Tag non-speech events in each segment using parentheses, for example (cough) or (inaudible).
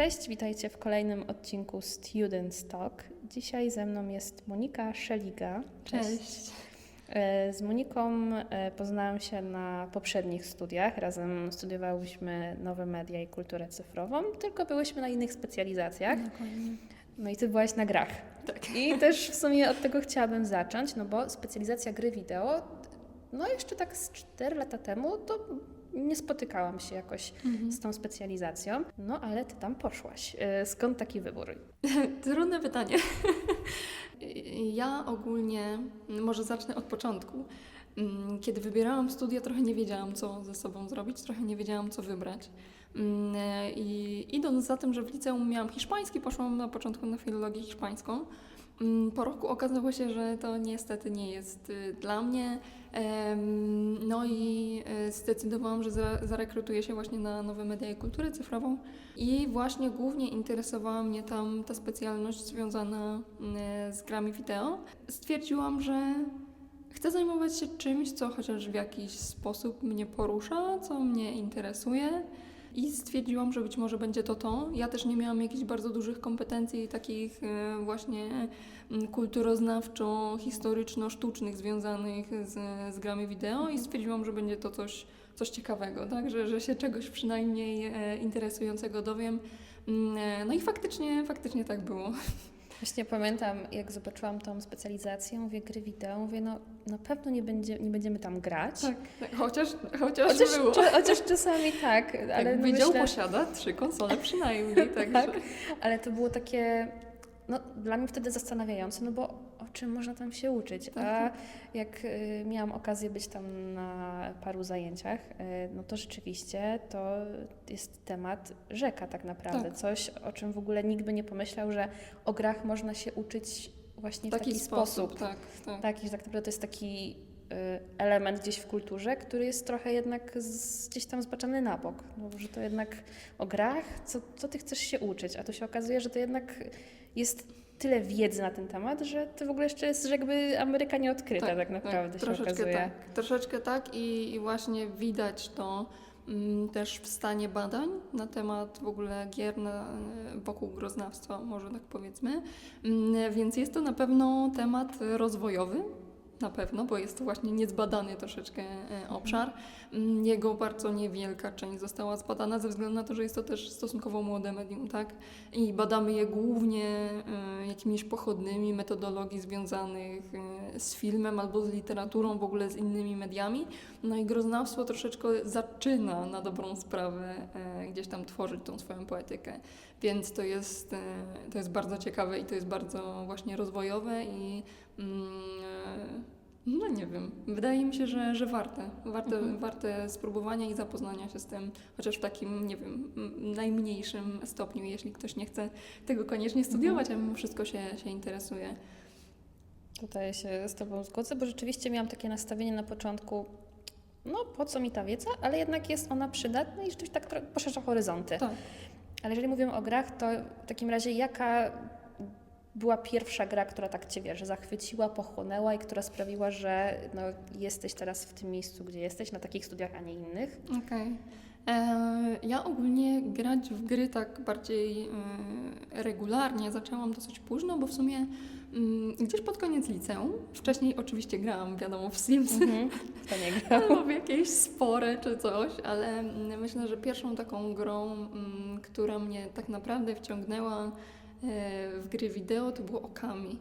Cześć, witajcie w kolejnym odcinku Student Talk. Dzisiaj ze mną jest Monika Szeliga. Cześć. E, Z Moniką e, poznałam się na poprzednich studiach. Razem studiowałyśmy nowe media i kulturę cyfrową, tylko byłyśmy na innych specjalizacjach. Dokładnie. No i ty byłaś na grach. Tak. I też w sumie od tego chciałabym zacząć, no bo specjalizacja gry wideo, no jeszcze tak z 4 lata temu to nie spotykałam się jakoś Mhm. z tą specjalizacją, no ale ty tam poszłaś. E, Skąd taki wybór? (laughs) Trudne pytanie. (laughs) Ja ogólnie, może zacznę od początku. Mm, Kiedy wybierałam studia, trochę nie wiedziałam, co ze sobą zrobić, trochę nie wiedziałam, co wybrać. Mm, I idąc za tym, że w liceum miałam hiszpański, poszłam na początku na filologię hiszpańską. Mm, Po roku okazało się, że to niestety nie jest y, dla mnie. No i y, zdecydowałam, że za- zarekrutuję się właśnie na nowe media i kulturę cyfrową. I właśnie głównie interesowała mnie tam ta specjalność związana mm, z grami wideo. Stwierdziłam, że chcę zajmować się czymś, co chociaż w jakiś sposób mnie porusza, co mnie interesuje. I stwierdziłam, że być może będzie to to. Ja też nie miałam jakichś bardzo dużych kompetencji takich e, właśnie mm, kulturoznawczo-historyczno-sztucznych związanych z, z grami wideo i stwierdziłam, że będzie to coś, coś ciekawego, tak? że, że się czegoś przynajmniej e, interesującego dowiem. Mm, e, No i faktycznie, faktycznie tak było. (laughs) Właśnie pamiętam, jak zobaczyłam tą specjalizację, mówię gry wideo, mówię, no na pewno nie, będzie, nie będziemy tam grać. Tak, tak. Chociaż, chociaż, Chociaż, było. czy, chociaż czasami tak, ale Ale no Wydział myślę, posiada trzy konsole przynajmniej, (laughs) także... Tak. ale to było takie, no dla mnie wtedy zastanawiające, no bo czym można tam się uczyć? A Tak. jak y, miałam okazję być tam na paru zajęciach, y, no to rzeczywiście to jest temat rzeka tak naprawdę. Tak. Coś, o czym w ogóle nikt by nie pomyślał, że o grach można się uczyć właśnie w taki, sposób. Tak, tak. Tak, i że tak naprawdę to jest taki y, element gdzieś w kulturze, który jest trochę jednak z, gdzieś tam zbaczany na bok. No, że to jednak o grach, co, co ty chcesz się uczyć? A tu się okazuje, że to jednak jest tyle wiedzy na ten temat, że to w ogóle jeszcze jest że jakby Ameryka nie odkryta tak, naprawdę się troszeczkę okazuje. tak. Troszeczkę tak i, i właśnie widać to mm, też w stanie badań na temat w ogóle gier na, wokół groznawstwa, może tak powiedzmy. Mm, Więc jest to na pewno temat rozwojowy. Na pewno, bo jest to właśnie niezbadany troszeczkę e, obszar. Mm, Jego bardzo niewielka część została zbadana ze względu na to, że jest to też stosunkowo młode medium, tak? I badamy je głównie e, jakimiś pochodnymi metodologii związanych e, z filmem albo z literaturą, w ogóle z innymi mediami. No i groznawstwo troszeczkę zaczyna na dobrą sprawę gdzieś tam tworzyć tą swoją poetykę. Więc to jest, to jest bardzo ciekawe i to jest bardzo właśnie rozwojowe i no nie wiem, wydaje mi się, że, że warte. Warte, Mhm. warte spróbowania i zapoznania się z tym, chociaż w takim, nie wiem, najmniejszym stopniu, jeśli ktoś nie chce tego koniecznie studiować, a mimo wszystko się, się interesuje. Tutaj się z Tobą zgodzę, bo rzeczywiście miałam takie nastawienie na początku, no po co mi ta wiedza, ale jednak jest ona przydatna i rzeczywiście tak poszerza horyzonty. Tak. Ale jeżeli mówimy o grach, to w takim razie jaka była pierwsza gra, która tak Cię, wiesz, zachwyciła, pochłonęła i która sprawiła, że no, jesteś teraz w tym miejscu, gdzie jesteś, na takich studiach, a nie innych? Okej. E, Ja ogólnie grać w gry tak bardziej e, regularnie zaczęłam dosyć późno, bo w sumie mm, gdzieś pod koniec liceum, wcześniej oczywiście grałam, wiadomo, w Sims. To nie (laughs) grał. albo w jakieś spore czy coś, ale mm, myślę, że pierwszą taką grą, mm, która mnie tak naprawdę wciągnęła w gry wideo, to było Okami.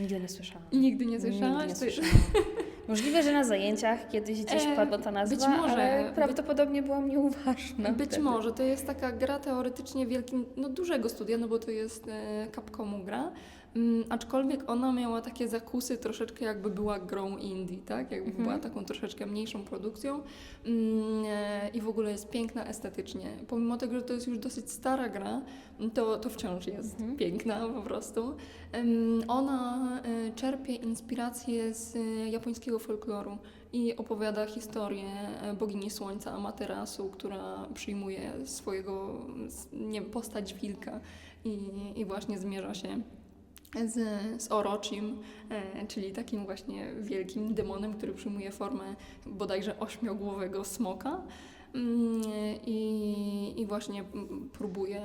Nigdy nie słyszałam. Nigdy nie Nigdy słyszałaś? nie To- słyszałam. (laughs) Możliwe, że na zajęciach kiedyś gdzieś E, padła ta nazwa, być może. ale prawdopodobnie byłam nieuważna. Być wtedy. może. To jest taka gra teoretycznie wielkim, no dużego studia, no bo to jest e, Capcomu gra. Mm, aczkolwiek ona miała takie zakusy troszeczkę jakby była grą indie, tak? Jakby Mhm. była taką troszeczkę mniejszą produkcją mm, e, i w ogóle jest piękna estetycznie. Pomimo tego, że to jest już dosyć stara gra, to, to wciąż jest Mhm. piękna po prostu. Ona e, czerpie inspirację z e, japońskiego folkloru i opowiada historię bogini słońca Amaterasu, która przyjmuje swojego, nie postać wilka i, i właśnie zmierza się z, z Orochim, e, czyli takim właśnie wielkim demonem, który przyjmuje formę bodajże ośmiogłowego smoka. Mm, I, i właśnie próbuję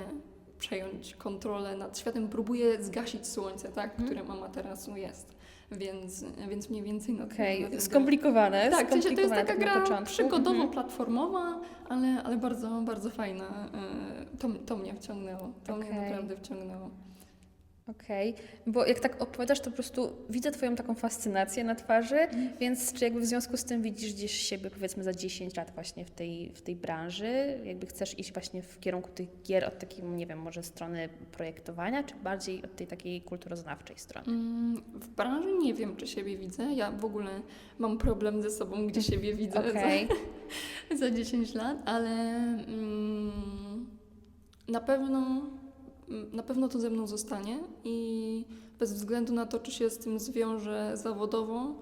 przejąć kontrolę nad światem, próbuję zgasić słońce, tak, Mhm. którym Amaterasu jest. Więc, więc mniej więcej Okej, skomplikowane. tak, w sensie to jest skomplikowane taka tak gra początku. przygodowo-platformowa, ale, ale bardzo, bardzo fajna. Y, To, to mnie wciągnęło. To mnie Okej. naprawdę wciągnęło. Okej, bo jak tak opowiadasz, to po prostu widzę Twoją taką fascynację na twarzy, Mhm. więc czy jakby w związku z tym widzisz gdzieś siebie powiedzmy za 10 lat właśnie w tej, w tej branży? Jakby chcesz iść właśnie w kierunku tych gier od takiej, nie wiem, może strony projektowania, czy bardziej od tej takiej kulturoznawczej strony? Mm, W branży nie wiem, czy siebie widzę. Ja w ogóle mam problem ze sobą, gdzie siebie (laughs) widzę Okej, (laughs) za, za 10 lat, ale mm, na pewno na pewno to ze mną zostanie i bez względu na to, czy się z tym zwiążę zawodowo,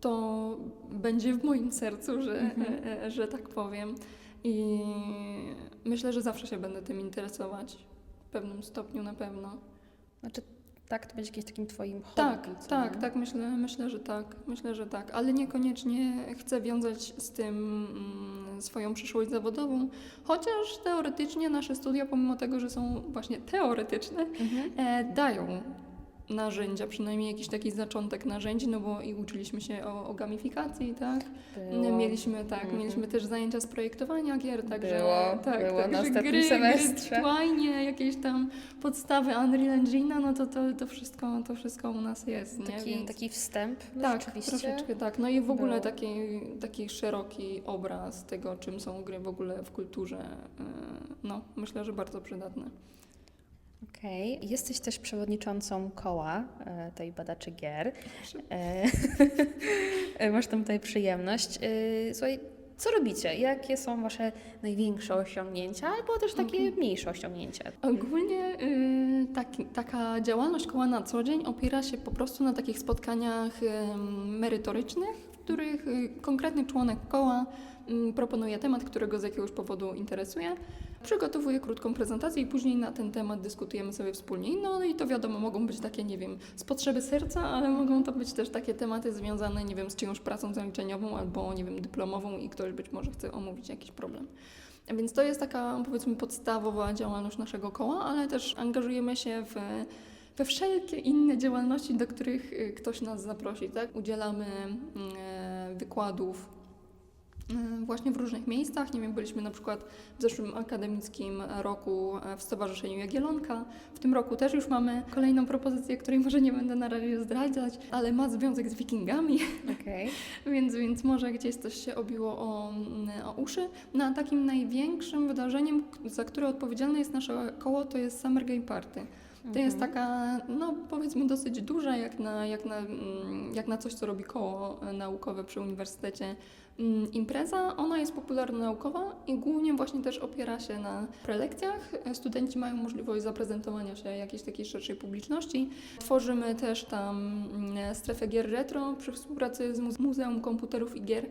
to będzie w moim sercu, że, Mhm. e, e, że tak powiem. I myślę, że zawsze się będę tym interesować. W pewnym stopniu na pewno. znaczy tak, to będzie jakimś takim Twoim hobby. Tak, co tak, nie? tak, myślę, myślę, że tak, myślę, że tak, ale niekoniecznie chcę wiązać z tym mm, swoją przyszłość zawodową, chociaż teoretycznie nasze studia, pomimo tego, że są właśnie teoretyczne, Mhm. e, dają narzędzia, przynajmniej jakiś taki zaczątek narzędzi, no bo i uczyliśmy się o, o gamifikacji, tak? Było. Mieliśmy, tak, Mhm. mieliśmy też zajęcia z projektowania gier, także Było, tak, było na także ostatnim gry, semestrze. Gry, jakieś tam podstawy Unreal Engine'a, no to, to, to, wszystko, to wszystko u nas jest, nie? Taki, Więc, taki wstęp, tak, rzeczywiście. troszeczkę tak. No i w ogóle było. taki, taki szeroki obraz tego, czym są gry w ogóle w kulturze, yy, no myślę, że bardzo przydatne. Okej. Jesteś też przewodniczącą koła e, tej badaczy gier. E, (laughs) e, Masz tam tutaj przyjemność. Słuchaj, co robicie? Jakie są Wasze największe osiągnięcia, albo też takie Mhm. mniejsze osiągnięcia? Ogólnie y, taki, taka działalność koła na co dzień opiera się po prostu na takich spotkaniach ym, merytorycznych, których y, konkretny członek koła ym, proponuje temat, którego z jakiegoś powodu interesuje. Przygotowuje krótką prezentację i później na ten temat dyskutujemy sobie wspólnie. No i to wiadomo, mogą być takie, nie wiem, z potrzeby serca, ale mogą to być też takie tematy związane, nie wiem, z czyjąś pracą zaliczeniową albo, nie wiem, dyplomową i ktoś być może chce omówić jakiś problem. Więc to jest taka, powiedzmy, podstawowa działalność naszego koła, ale też angażujemy się w, we wszelkie inne działalności, do których y, ktoś nas zaprosi. Tak? Udzielamy mm, wykładów e, właśnie w różnych miejscach. Nie wiem, byliśmy na przykład w zeszłym akademickim roku e, w Stowarzyszeniu Jagiellonka. W tym roku też już mamy kolejną propozycję, której może nie będę na razie zdradzać, ale ma związek z wikingami. Okej. (laughs) Więc, więc może gdzieś coś się obiło o, mm, o uszy. No a takim największym wydarzeniem, za które odpowiedzialne jest nasze koło, to jest Summer Game Party. To jest Mhm. taka, no powiedzmy dosyć duża, jak na, jak na, mm, jak na coś, co robi koło e, naukowe przy uniwersytecie. mm, Impreza, ona jest popularno-naukowa i głównie właśnie też opiera się na prelekcjach. E, Studenci mają możliwość zaprezentowania się jakiejś takiej szerszej publiczności. Tworzymy też tam mm, strefę gier retro przy współpracy z Muze- Muzeum Komputerów i Gier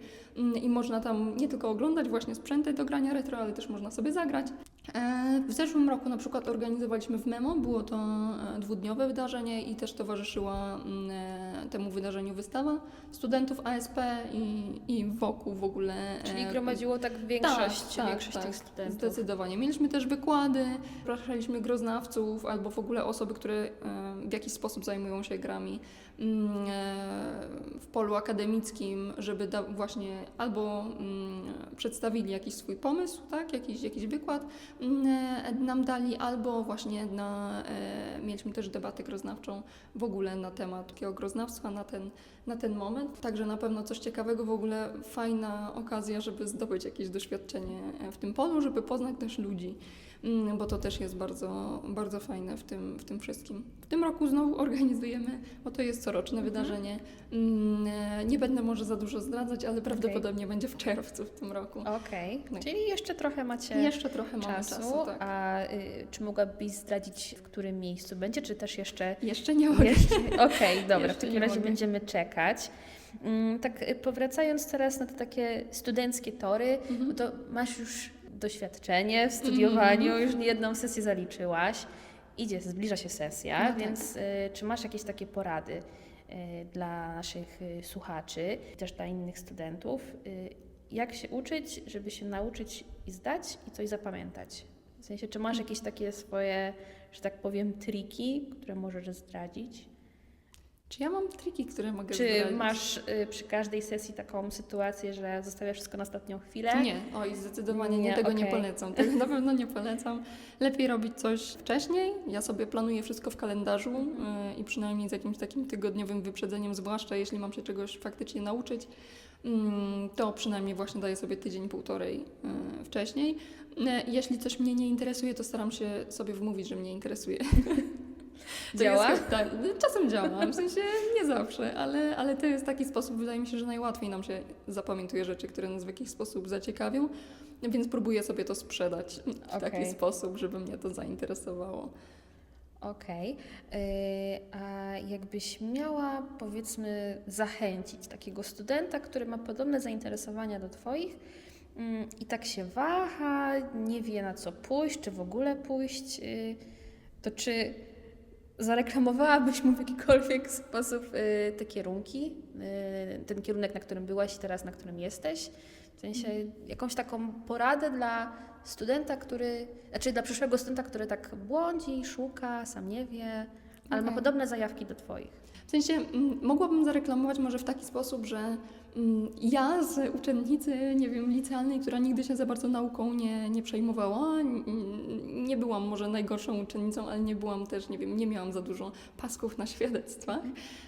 i można tam nie tylko oglądać właśnie sprzęty do grania retro, ale też można sobie zagrać. E, W zeszłym roku na przykład organizowaliśmy w Memo, było to e, dwudniowe wydarzenie i też towarzyszyła mm, e, temu wydarzeniu wystawa studentów ASP i, i wokół w ogóle. Czyli gromadziło tak większość, tak, tak, większość tak, tych studentów. Zdecydowanie. Mieliśmy też wykłady, zapraszaliśmy groznawców albo w ogóle osoby, które w jakiś sposób zajmują się grami w polu akademickim, żeby da, właśnie albo mm, przedstawili jakiś swój pomysł, tak, jakiś, jakiś wykład mm, e, nam dali, albo właśnie na, e, mieliśmy też debatę groznawczą w ogóle na temat takiego groznawstwa na ten, na ten moment. Także na pewno coś ciekawego, w ogóle fajna okazja, żeby zdobyć jakieś doświadczenie e, w tym polu, żeby poznać też ludzi, mm, bo to też jest bardzo, bardzo fajne w tym, w tym wszystkim. W tym roku znowu (laughs) organizujemy, bo to jest coroczne Mhm. wydarzenie. Mm, e, Nie będę może za dużo zdradzać, ale prawdopodobnie będzie w czerwcu w tym roku. Okej, Tak. czyli jeszcze trochę macie Jeszcze trochę czasu, czasu, tak. a y, czy mogłabyś zdradzić, w którym miejscu będzie, czy też jeszcze... Jeszcze nie mogę. Okej, dobra, w (laughs) Jeszcze takim nie razie mogę. będziemy czekać. Mm, Tak y, powracając teraz na te takie studenckie tory, Mhm. no to masz już doświadczenie w studiowaniu, Mhm. już nie jedną sesję zaliczyłaś. Idzie, zbliża się sesja, No tak. więc y, czy masz jakieś takie porady y, dla naszych y, słuchaczy, też dla innych studentów? Y, jak się uczyć, żeby się nauczyć i zdać i coś zapamiętać? W sensie, czy masz jakieś takie swoje, że tak powiem, triki, które możesz zdradzić? Czy ja mam triki, które mogę Czy zdradzić? masz y, przy każdej sesji taką sytuację, że zostawiasz wszystko na ostatnią chwilę? Nie, oj, zdecydowanie nie, Nie, tego nie okej. polecam. Tego na pewno nie polecam. Lepiej robić coś wcześniej. Ja sobie planuję wszystko w kalendarzu yy, i przynajmniej z jakimś takim tygodniowym wyprzedzeniem, zwłaszcza jeśli mam się czegoś faktycznie nauczyć, mm, to przynajmniej właśnie daję sobie tydzień, półtorej yy, wcześniej. Yy, Jeśli coś mnie nie interesuje, to staram się sobie wmówić, że mnie interesuje. (laughs) To Działa? Jest, tak, czasem działa, w sensie nie zawsze, ale, ale to jest taki sposób, wydaje mi się, że najłatwiej nam się zapamiętuje rzeczy, które nas w jakiś sposób zaciekawią, więc próbuję sobie to sprzedać w taki Okej. sposób, żeby mnie to zainteresowało. Okej. Y, A jakbyś miała, powiedzmy, zachęcić takiego studenta, który ma podobne zainteresowania do Twoich mm, i tak się waha, nie wie na co pójść, czy w ogóle pójść, y, to czy zareklamowałabyś mu w jakikolwiek sposób y, te kierunki, y, ten kierunek, na którym byłaś i teraz na którym jesteś? W sensie jakąś taką poradę dla studenta, który, znaczy dla przyszłego studenta, który tak błądzi, szuka, sam nie wie, ale ma Okej. podobne zajawki do Twoich. W sensie mm, mogłabym zareklamować może w taki sposób, że mm, ja z uczennicy, nie wiem, licealnej, która nigdy się za bardzo nauką nie, nie przejmowała, n- nie byłam może najgorszą uczennicą, ale nie byłam też, nie wiem, nie miałam za dużo pasków na świadectwach,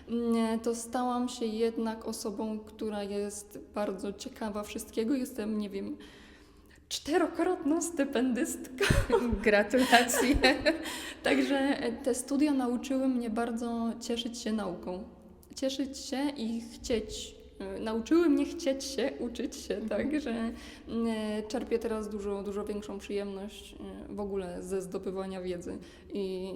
mm, to stałam się jednak osobą, która jest bardzo ciekawa wszystkiego. Jestem, nie wiem, czterokrotną stypendystką. (laughs) Gratulacje. (laughs) Także e, te studia nauczyły mnie bardzo cieszyć się nauką. Cieszyć się i chcieć. e, Nauczyły mnie chcieć się, uczyć się, tak, że e, czerpię teraz dużo, dużo większą przyjemność w ogóle ze zdobywania wiedzy i,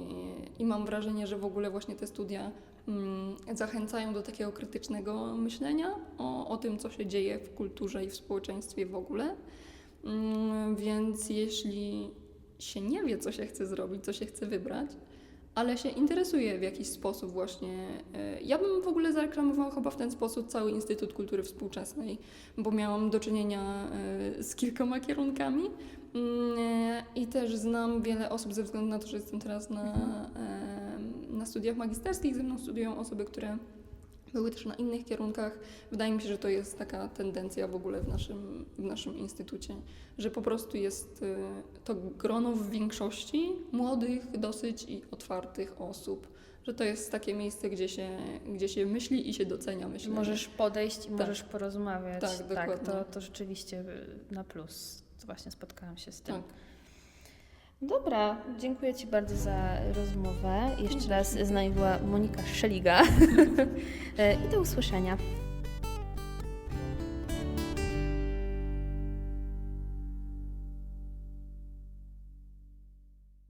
i mam wrażenie, że w ogóle właśnie te studia mm, zachęcają do takiego krytycznego myślenia o, o tym, co się dzieje w kulturze i w społeczeństwie w ogóle. Mm, Więc jeśli się nie wie, co się chce zrobić, co się chce wybrać, ale się interesuje w jakiś sposób właśnie. e, Ja bym w ogóle zareklamowała chyba w ten sposób cały Instytut Kultury Współczesnej, bo miałam do czynienia e, z kilkoma kierunkami mm, e, i też znam wiele osób ze względu na to, że jestem teraz na, e, na studiach magisterskich, ze mną studiują osoby, które były też na innych kierunkach. Wydaje mi się, że to jest taka tendencja w ogóle w naszym, w naszym instytucie, że po prostu jest y, to grono w większości młodych, dosyć i otwartych osób. Że to jest takie miejsce, gdzie się, gdzie się myśli i się docenia myśli. Możesz podejść i Tak. możesz porozmawiać. Tak, dokładnie. to, to rzeczywiście y, na plus. Właśnie spotkałam się z tym. Tak. Dobra, dziękuję Ci bardzo za rozmowę. Jeszcze raz z nami była Monika Szeliga. (laughs) E, I do usłyszenia.